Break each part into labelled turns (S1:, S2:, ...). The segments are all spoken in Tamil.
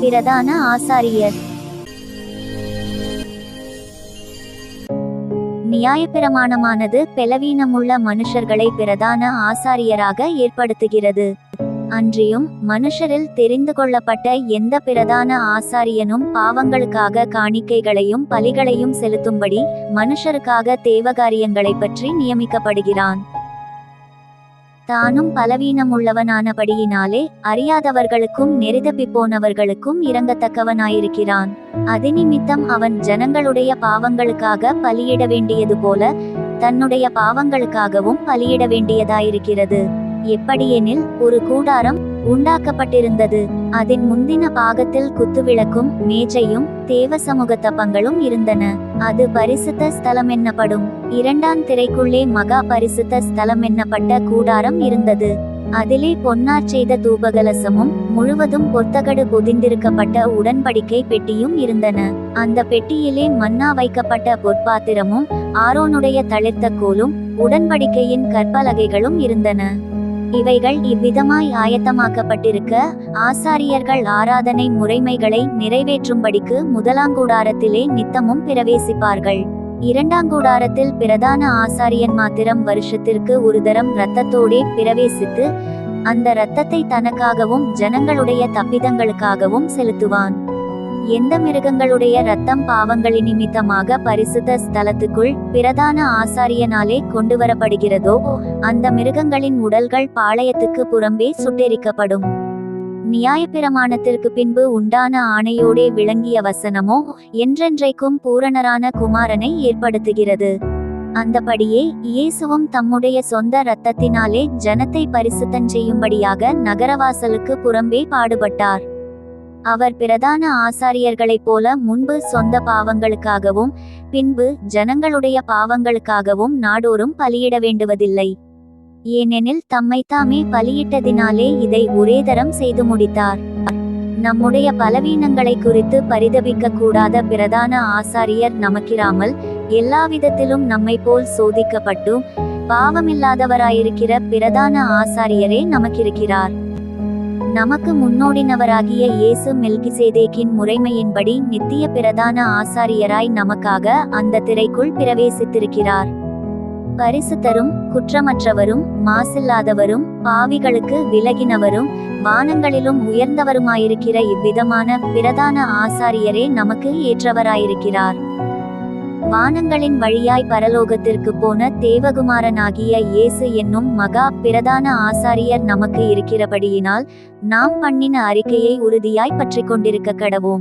S1: பிரதான ஆசாரியர். நியாயப்பிரமாணமானது பெலவீனமுள்ள மனுஷர்களை பிரதான ஆசாரியராக ஏற்படுத்துகிறது. அன்றியும் மனுஷரில் தெரிந்து கொள்ளப்பட்ட எந்த பிரதான ஆசாரியனும் பாவங்களுக்காக காணிக்கைகளையும் பலிகளையும் செலுத்தும்படி மனுஷருக்காக தேவகாரியங்களை பற்றி நியமிக்கப்படுகிறான். தானும் பலவீனமுள்ளவனானபடியினாலே அறியாதவர்களுக்கும் நெறிதப்பிப்போனவர்களுக்கும் இறங்கத்தக்கவனாயிருக்கிறான் அது நிமித்தம் அவன் ஜனங்களுடைய பாவங்களுக்காக பலியிட வேண்டியது போல தன்னுடைய பாவங்களுக்காகவும் பலியிட வேண்டியதாயிருக்கிறது. எப்படியெனில் ஒரு கூடாரம் உண்டாக்கப்பட்டிருந்தது. அதன் முந்தின பாகத்தில் குத்துவிளக்கும் மேஜையும் தேவ சமூக தப்பங்களும் இருந்தன. அது பரிசுத்த ஸ்தலம் என்னப்படும் இரண்டாம் திரைக்குள்ளே மகா பரிசுத்த ஸ்தலம் என்னப்பட்ட கூடாரம் இருந்தது. அதிலே பொன்னார் செய்த தூபகலசமும் முழுவதும் பொத்தகடு பொதிந்திருக்கப்பட்ட உடன்படிக்கை பெட்டியும் இருந்தன. அந்த பெட்டியிலே மன்னா வைக்கப்பட்ட பொற்பாத்திரமும் ஆரோனுடைய தளிர்த்த கோலும் உடன்படிக்கையின் கற்பலகைகளும் இருந்தன. இவைகள் இவ்விதமாய் ஆயத்தமாக்கப்பட்டிருக்க ஆசாரியர்கள் ஆராதனை முறைமைகளை நிறைவேற்றும்படிக்கு முதலாங்கூடாரத்திலே நித்தமும் பிரவேசிப்பார்கள். இரண்டாங்கூடாரத்தில் பிரதான ஆசாரியன் மாத்திரம் வருஷத்திற்கு ஒரு தரம் இரத்தத்தோடே பிரவேசித்து அந்த இரத்தத்தை தனக்காகவும் ஜனங்களுடைய தப்பிதங்களுக்காகவும் செலுத்துவான். எந்த மிருகங்களுடைய இரத்தம் பாவங்களின் நிமித்தமாக பரிசுத்த ஸ்தலத்துக்குள் பிரதான ஆசாரியனாலே கொண்டு வரப்படுகிறதோ அந்த மிருகங்களின் உடல்கள் பாளையத்துக்கு புறம்பே சுட்டெரிக்கப்படும். நியாயப்பிரமாணத்திற்கு பின்பு உண்டான ஆணையோடே விளங்கிய வசனமோ என்றென்றைக்கும் பூரணரான குமாரனை ஏற்படுத்துகிறது. அந்தபடியே இயேசுவும் தம்முடைய சொந்த இரத்தத்தினாலே ஜனத்தை பரிசுத்தம் செய்யும்படியாக நகரவாசலுக்கு புறம்பே பாடுபட்டார். அவர் பிரதான ஆசாரியர்களைப் போல முன்பு சொந்த பாவங்களுக்காகவும் பின்பு ஜனங்களுடைய பாவங்களுக்காகவும் நாடோறும் பலியிட வேண்டுவதில்லை. ஏனெனில் தம்மைத்தாமே பலியிட்டதினாலே இதை ஒரே தரம் செய்து முடித்தார். நம்முடைய பலவீனங்களை குறித்து பரிதபிக்க கூடாத பிரதான ஆசாரியர் நமக்கிராமல் எல்லாவிதத்திலும் நம்மை போல் சோதிக்கப்பட்டும் பாவமில்லாதவராயிருக்கிற பிரதான ஆசாரியரே நமக்கிருக்கிறார். நமக்கு முன்னோடினவராகிய இயேசு மெல்கிசேதேக்கின் முறைமையின்படி நித்திய பிரதான ஆசாரியராய் நமக்காக அந்த திரைக்குள் பிரவேசித்திருக்கிறார். பரிசுத்தரும் குற்றமற்றவரும் மாசில்லாதவரும் பாவிகளுக்கு விலகினவரும் வானங்களிலும் உயர்ந்தவருமாயிருக்கிற இவ்விதமான பிரதான ஆசாரியரே நமக்கு ஏற்றவராயிருக்கிறார். வானங்களின் வழியாய் பரலோகத்திற்கு போன தேவகுமாரனாகிய இயேசு என்னும் மகா பிரதான ஆசாரியர் நமக்கு இருக்கிறபடியினால் நாம் பண்ணின அறிக்கையை உறுதியாய் பற்றிக் கொண்டிருக்க கடவோம்.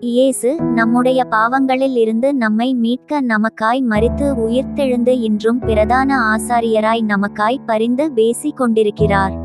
S1: இயேசு நம்முடைய பாவங்களில் இருந்து நம்மை மீட்க நமக்காய் மறித்து உயிர்த்தெழுந்து இன்றும் பிரதான ஆசாரியராய் நமக்காய் பரிந்து பேசிக் கொண்டிருக்கிறார்.